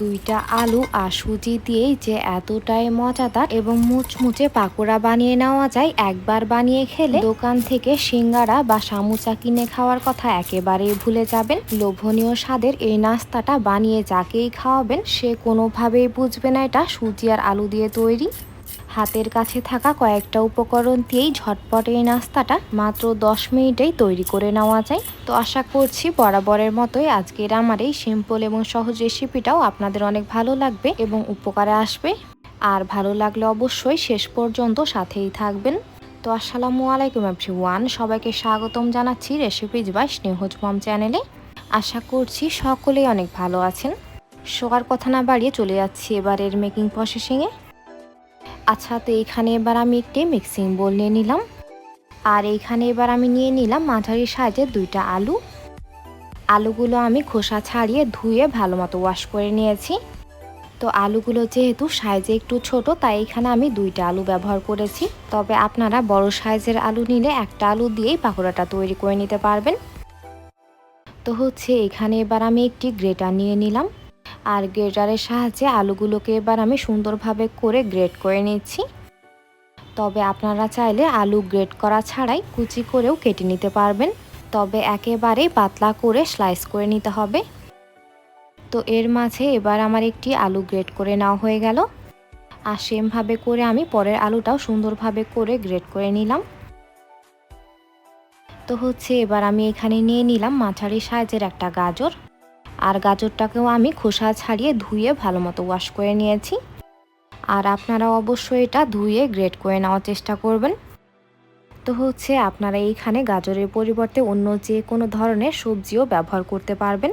দুইটা আলু আর সুজি দিয়ে যে এতটাই মজাদার এবং মুচমুচে পাকোড়া বানিয়ে নেওয়া যায়, একবার বানিয়ে খেলে দোকান থেকে সিঙ্গারা বা সামুচা কিনে খাওয়ার কথা একেবারেই ভুলে যাবেন। লোভনীয় স্বাদের এই নাস্তাটা বানিয়ে যাকেই খাওয়াবেন, সে কোনোভাবেই বুঝবে না এটা সুজি আর আলু দিয়ে তৈরি। হাতের কাছে থাকা কয়েকটা উপকরণ দিয়েই ঝটপট এই নাস্তাটা মাত্র দশ মিনিটেই তৈরি করে নেওয়া যায়। তো আশা করছি বরাবরের মতোই আজকের আমার এই সিম্পল এবং সহজ রেসিপিটাও আপনাদের অনেক ভালো লাগবে এবং উপকারে আসবে। আর ভালো লাগলে অবশ্যই শেষ পর্যন্ত সাথেই থাকবেন। তো আসসালামু আলাইকুম ওয়ান সবাইকে স্বাগতম জানাচ্ছি রেসিপিজ বাই স্নেহজ মম চ্যানেলে। আশা করছি সকলেই অনেক ভালো আছেন। শোয়ার কথা না বাড়িয়ে চলে যাচ্ছি এবারের মেকিং প্রসেসিংয়ে। আচ্ছা তো এখানে এবার আমি একটি মিক্সিং বোল নিয়ে নিলাম। আর এইখানে এবার আমি নিয়ে নিলাম মাঝারি সাইজের দুইটা আলু। আলুগুলো আমি খোসা ছাড়িয়ে ধুয়ে ভালো মতো ওয়াশ করে নিয়েছি। তো আলুগুলো যেহেতু সাইজে একটু ছোট, তাই এখানে আমি দুইটা আলু ব্যবহার করেছি। তবে আপনারা বড় সাইজের আলু নিলে একটা আলু দিয়েই পাকোড়াটা তৈরি করে নিতে পারবেন। তো হচ্ছে এখানে এবার আমি একটি গ্রেটার নিয়ে নিলাম। আর গ্রেটারের সাহায্যে আলুগুলোকে এবার আমি সুন্দরভাবে করে গ্রেট করে নিচ্ছি। তবে আপনারা চাইলে আলু গ্রেট করা ছাড়াই কুচি করেও কেটে নিতে পারবেন। তবে একেবারেই পাতলা করে স্লাইস করে নিতে হবে। তো এর মাঝে এবার আমার একটি আলু গ্রেট করে নেওয়া হয়ে গেল। আর সেমভাবে করে আমি পরের আলুটাও সুন্দরভাবে করে গ্রেট করে নিলাম। তো হচ্ছে এবার আমি এখানে নিয়ে নিলাম মাঝারি সাইজের একটা গাজর। আর গাজরটাকেও আমি খোসা ছাড়িয়ে ধুয়ে ভালো মতো ওয়াশ করে নিয়েছি। আর আপনারা অবশ্যই এটা ধুয়ে গ্রেট করে নেওয়ার চেষ্টা করবেন। তো হচ্ছে আপনারা এইখানে গাজরের পরিবর্তে অন্য যে কোনো ধরনের সবজিও ব্যবহার করতে পারবেন।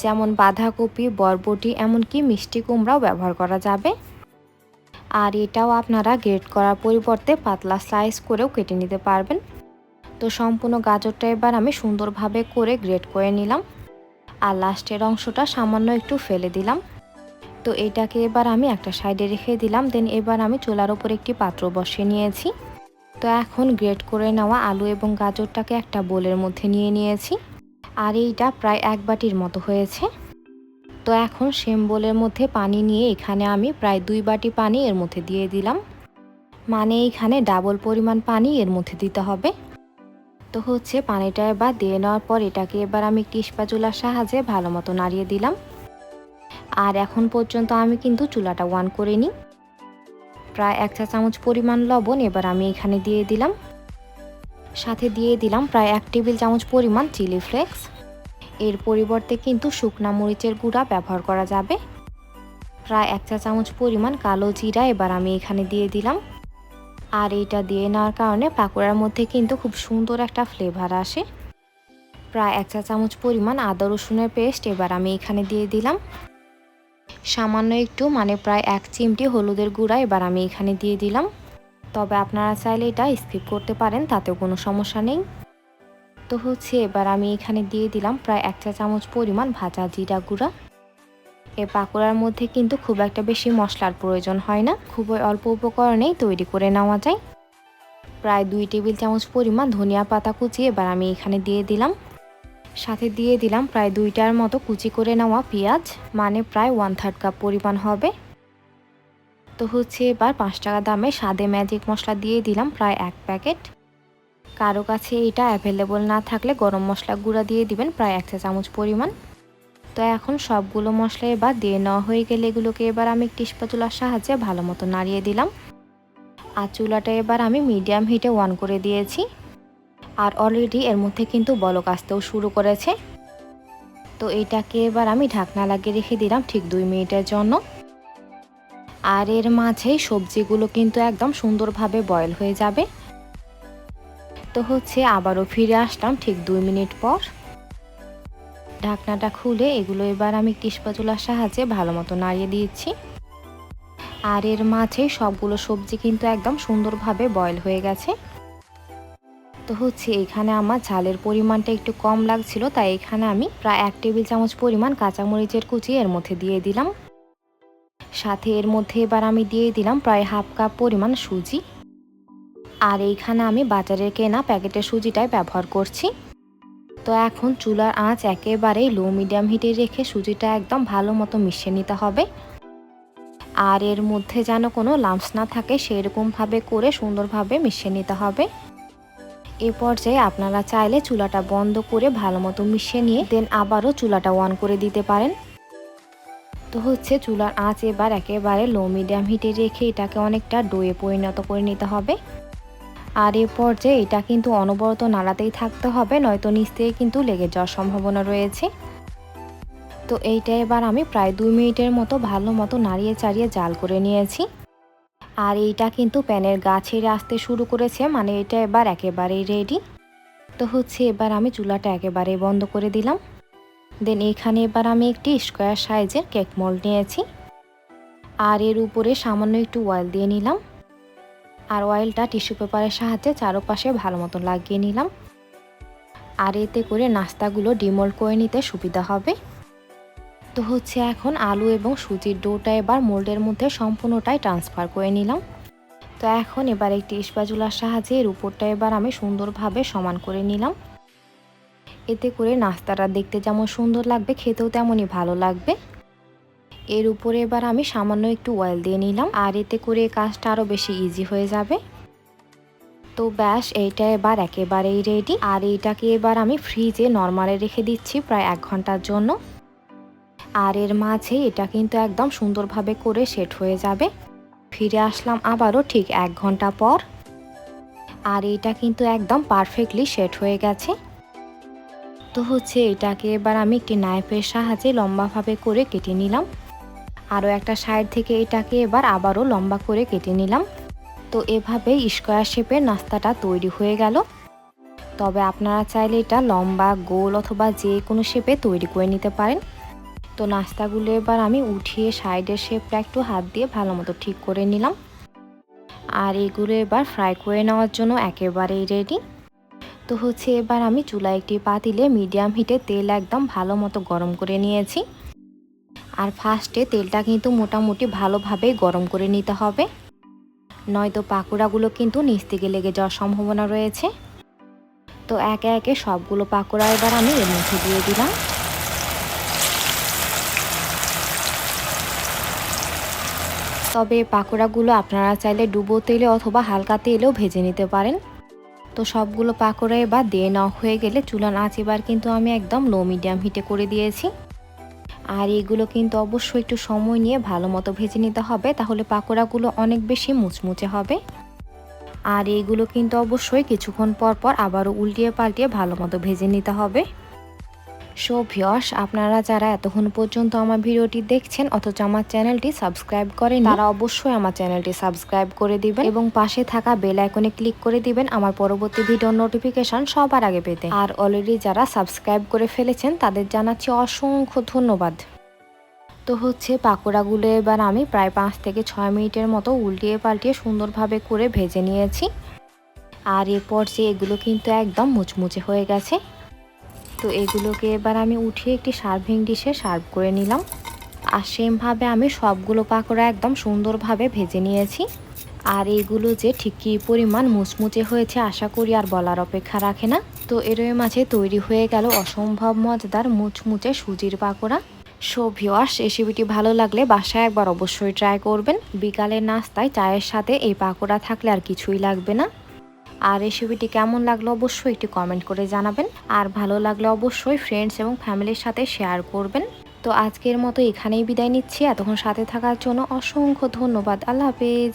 যেমন বাঁধাকপি, বরবটি, এমনকি মিষ্টি কুমড়াও ব্যবহার করা যাবে। আর এটাও আপনারা গ্রেট করার পরিবর্তে পাতলা স্লাইস করেও কেটে নিতে পারবেন। তো সম্পূর্ণ গাজরটা এবার আমি সুন্দরভাবে করে গ্রেট করে নিলাম। আর লাস্টের অংশটা সামান্য একটু ফেলে দিলাম। তো এইটাকে এবার আমি একটা সাইডে রেখে দিলাম, দেন এবার আমি চুলার ওপর একটি পাত্র বসিয়ে নিয়েছি। তো এখন গ্রেট করে নেওয়া আলু এবং গাজরটাকে একটা বোলের মধ্যে নিয়ে নিয়েছি, আর এইটা প্রায় এক বাটির মতো হয়েছে। তো এখন সেম বোলের মধ্যে পানি নিয়ে এখানে আমি প্রায় দুই বাটি পানি এর মধ্যে দিয়ে দিলাম। মানে এইখানে ডাবল পরিমাণ পানি এর মধ্যে দিতে হবে। তো হচ্ছে, পানিটা এবার দিয়ে নেওয়ার পর এটাকে এবার আমি একটি চুলার সাহায্যে ভালো মতো নাড়িয়ে দিলাম। আর এখন পর্যন্ত আমি কিন্তু চুলাটা ওয়ান করে নিই প্রায় এক চা চামচ পরিমাণ লবণ এবার আমি এখানে দিয়ে দিলাম। সাথে দিয়ে দিলাম প্রায় এক টেবিল চামচ পরিমাণ চিলি ফ্লেক্স। এর পরিবর্তে কিন্তু শুকনা মরিচের গুঁড়া ব্যবহার করা যাবে। প্রায় এক চা চামচ পরিমাণ কালো জিরা এবার আমি এখানে দিয়ে দিলাম। আর এটা দিয়ে নেওয়ার কারণে পাকোড়ার মধ্যে কিন্তু খুব সুন্দর একটা ফ্লেভার আসে। প্রায় এক চা চামচ পরিমাণ আদা রসুনের পেস্ট এবার আমি এখানে দিয়ে দিলাম। সামান্য একটু মানে প্রায় এক চিমটি হলুদের গুঁড়া এবার আমি এখানে দিয়ে দিলাম। তবে আপনারা চাইলে এটা স্কিপ করতে পারেন, তাতেও কোনো সমস্যা নেই। তো হচ্ছে এবার আমি এখানে দিয়ে দিলাম প্রায় এক চা চামচ পরিমাণ ভাজা জিরা গুঁড়া। এ পাকোড়ার মধ্যে কিন্তু খুব একটা বেশি মশলার প্রয়োজন হয় না। খুবই অল্প উপকরণেই তৈরি করে নেওয়া যায়। প্রায় দুই টেবিল চামচ পরিমাণ ধনিয়া পাতা কুচি এবার আমি এখানে দিয়ে দিলাম। সাথে দিয়ে দিলাম প্রায় দুইটার মতো কুচি করে নেওয়া পেঁয়াজ মানে প্রায় ওয়ান থার্ড কাপ পরিমাণ হবে। তো হচ্ছে এবার পাঁচ টাকা দামে স্বাদে ম্যাজিক মশলা দিয়ে দিলাম প্রায় এক প্যাকেট। কারও কাছে এটা অ্যাভেলেবল না থাকলে গরম মশলা গুঁড়া দিয়ে দিবেন প্রায় এক চা চামচ পরিমাণ। তো এখন সবগুলো মশলা এবার দিয়ে নেওয়া হয়ে গেলে এগুলোকে এবার আমি একটি সাহায্যে ভালো মতো নাড়িয়ে দিলাম। আর চুলাটা এবার আমি মিডিয়াম হিটে ওয়ান করে দিয়েছি। আর অলরেডি এর মধ্যে কিন্তু বলক আসতেও শুরু করেছে। তো এটাকে এবার আমি ঢাকনা লাগিয়ে রেখে দিলাম ঠিক দুই মিনিটের জন্য। আর এর মাঝেই সবজিগুলো কিন্তু একদম সুন্দরভাবে বয়েল হয়ে যাবে। তো হচ্ছে আবারও ফিরে আসলাম ঠিক দুই মিনিট পর। ঢাকনাটা খুলে এগুলো এবার আমি কিসপাচুলার সাহায্যে ভালো মতো নাড়িয়ে দিয়েছি। আর এর মাঝে সবগুলো সবজি কিন্তু একদম সুন্দরভাবে বয়েল হয়ে গেছে। তো হচ্ছে এখানে আমার ঝালের পরিমাণটা একটু কম লাগছিল, তাই এখানে আমি প্রায় এক টেবিল চামচ পরিমাণ কাঁচামরিচের কুচি এর মধ্যে দিয়ে দিলাম। সাথে এর মধ্যে এবার আমি দিয়ে দিলাম প্রায় হাফ কাপ পরিমাণ সুজি। আর এইখানে আমি বাজারের কেনা প্যাকেটের সুজিটাই ব্যবহার করছি। তো এখন চুলার আঁচ একেবারেই লো মিডিয়াম হিটে রেখে সুজিটা একদম ভালো মতো মিশিয়ে নিতে হবে। আর এর মধ্যে যেন কোনো লাম্পস না থাকে, সেরকমভাবে করে সুন্দরভাবে মিশিয়ে নিতে হবে। এ পর্যায়ে আপনারা চাইলে চুলাটা বন্ধ করে ভালো মতো মিশিয়ে নিয়ে দেন আবারও চুলাটা অন করে দিতে পারেন। তো হচ্ছে চুলার আঁচ এবার একেবারে লো মিডিয়াম হিটে রেখে এটাকে অনেকটা ডোয়ে পরিণত করে নিতে হবে। আর এ পর্যায়ে এটা কিন্তু অনবরত নাড়াতেই থাকতে হবে, নয়তো নিচ থেকে কিন্তু লেগে যাওয়ার সম্ভাবনা রয়েছে। তো এইটা এবার আমি প্রায় দুই মিনিটের মতো ভালো মতো নাড়িয়ে চাড়িয়ে জাল করে নিয়েছি। আর এইটা কিন্তু প্যানের গা ছেড়ে আসতে শুরু করেছে মানে এটা এবার একেবারেই রেডি তো হচ্ছে এবার আমি চুলাটা একেবারে বন্ধ করে দিলাম। দেন এখানে এবার আমি একটি স্কোয়ার সাইজের কেক মোল্ড নিয়েছি। আর এর উপরে সামান্য একটু অয়েল দিয়ে নিলাম। আর অয়েলটা টিস্যু পেপারের সাহায্যে চারপাশে ভালো মতো লাগিয়ে নিলাম। আর এতে করে নাস্তাগুলো ডিমোল্ড করে নিতে সুবিধা হবে। তো হচ্ছে এখন আলু এবং সুজির ডোটা এবার মোল্ডের মধ্যে সম্পূর্ণটাই ট্রান্সফার করে নিলাম। তো এখন এবার একটি ইস্পাজুলার সাহায্যে এর উপরটা এবার আমি সুন্দরভাবে সমান করে নিলাম। এতে করে নাস্তাটা দেখতে যেমন সুন্দর লাগবে, খেতেও তেমনই ভালো লাগবে। এর উপরে এবার আমি সামান্য একটু অয়েল দিয়ে নিলাম, আর এতে করে কাজটা আরও বেশি ইজি হয়ে যাবে। তো ব্যাস, এইটা এবার একেবারেই রেডি আর এইটাকে এবার আমি ফ্রিজে নর্মালে রেখে দিচ্ছি প্রায় এক ঘণ্টার জন্য। আর এর মাঝে এটা কিন্তু একদম সুন্দরভাবে করে সেট হয়ে যাবে। ফিরে আসলাম আবারও ঠিক এক ঘণ্টা পর। আর এটা কিন্তু একদম পারফেক্টলি সেট হয়ে গেছে। তো হচ্ছে এটাকে এবার আমি একটি নাইফের সাহায্যে লম্বাভাবে করে কেটে নিলাম। আরও একটা সাইড থেকে এটাকে এবার আবারও লম্বা করে কেটে নিলাম। তো এভাবে স্কোয়ার শেপের নাস্তাটা তৈরি হয়ে গেল। তবে আপনারা চাইলে এটা লম্বা, গোল অথবা যে কোনো শেপে তৈরি করে নিতে পারেন। তো নাস্তাগুলো এবার আমি উঠিয়ে সাইডের শেপটা একটু হাত দিয়ে ভালো মতো ঠিক করে নিলাম। আর এগুলো এবার ফ্রাই করে নেওয়ার জন্য একেবারেই রেডি। তো হচ্ছে এবার আমি চুলা একটি পাতিলে মিডিয়াম হিটে তেল একদম ভালো মতো গরম করে নিয়েছি। আর ফার্স্টে তেলটা কিন্তু মোটামুটি ভালোভাবেই গরম করে নিতে হবে। নয়তো পাকোড়াগুলো কিন্তু নিচ থেকে লেগে যাওয়ার সম্ভাবনা রয়েছে। তো একে একে সবগুলো পাকোড়া এবার আমি এর মধ্যে দিয়ে দিলাম। তবে পাকোড়াগুলো আপনারা চাইলে ডুবো তেলে অথবা হালকা তেলেও ভেজে নিতে পারেন। তো সবগুলো পাকোড়া এবার দিয়ে নেওয়া হয়ে গেলে চুলার আঁচ এবার কিন্তু আমি একদম লো মিডিয়াম হিটে করে দিয়েছি। আর এগুলো কিন্তু অবশ্যই একটু সময় নিয়ে ভালো মতো ভেজে নিতে হবে, তাহলে পাকোড়াগুলো অনেক বেশি মুচমুচে হবে। আর এইগুলো কিন্তু অবশ্যই কিছুক্ষণ পর পর আবারও উল্টিয়ে পাল্টিয়ে ভালো মতো ভেজে নিতে হবে। সো ভিয়স আপনারা যারা এতক্ষণ পর্যন্ত আমার ভিডিওটি দেখছেন, অথচ আমার চ্যানেলটি সাবস্ক্রাইব করেন তারা অবশ্যই আমার চ্যানেলটি সাবস্ক্রাইব করে দিবেন এবং পাশে থাকা বেল আইকনে ক্লিক করে দিবেন আমার পরবর্তী ভিডিওর নোটিফিকেশন সবার আগে পেতে। আর অলরেডি যারা সাবস্ক্রাইব করে ফেলেছেন, তাদের জানাচ্ছি অসংখ্য ধন্যবাদ। তো হচ্ছে পাকোড়াগুলো এবার আমি প্রায় পাঁচ থেকে ছয় মিনিটের মতো উল্টিয়ে পাল্টিয়ে সুন্দরভাবে করে ভেজে নিয়েছি। আর এরপর যে এগুলো কিন্তু একদম মুচমুচে হয়ে গেছে তো এগুলোকে এবার আমি উঠিয়ে একটি সার্ভিং ডিশে সার্ভ করে নিলাম। আর সেমভাবে আমি সবগুলো পাকোড়া একদম সুন্দরভাবে ভেজে নিয়েছি। আর এইগুলো যে ঠিক পরিমাণ মুচমুচে হয়েছে আশা করি আর বলার অপেক্ষা রাখে না। তো এর মাঝে তৈরি হয়ে গেল অসম্ভব মজাদার মুচমুচে সুজির পাকোড়া। সো রেসিপিটি ভালো লাগলে বাসায় একবার অবশ্যই ট্রাই করবেন। বিকালের নাস্তায় চায়ের সাথে এই পাকোড়া থাকলে আর কিছুই লাগবে না। আর রেসিপিটি কেমন লাগল অবশ্যই একটি কমেন্ট করে জানাবেন। আর ভালো লাগলে অবশ্যই ফ্রেন্ডস এবং ফ্যামিলির সাথে শেয়ার করবেন। তো আজকের মতো এখানেই বিদায় নিচ্ছি। এতক্ষণ সাথে থাকার জন্য অসংখ্য ধন্যবাদ। আল্লাহ হাফেজ।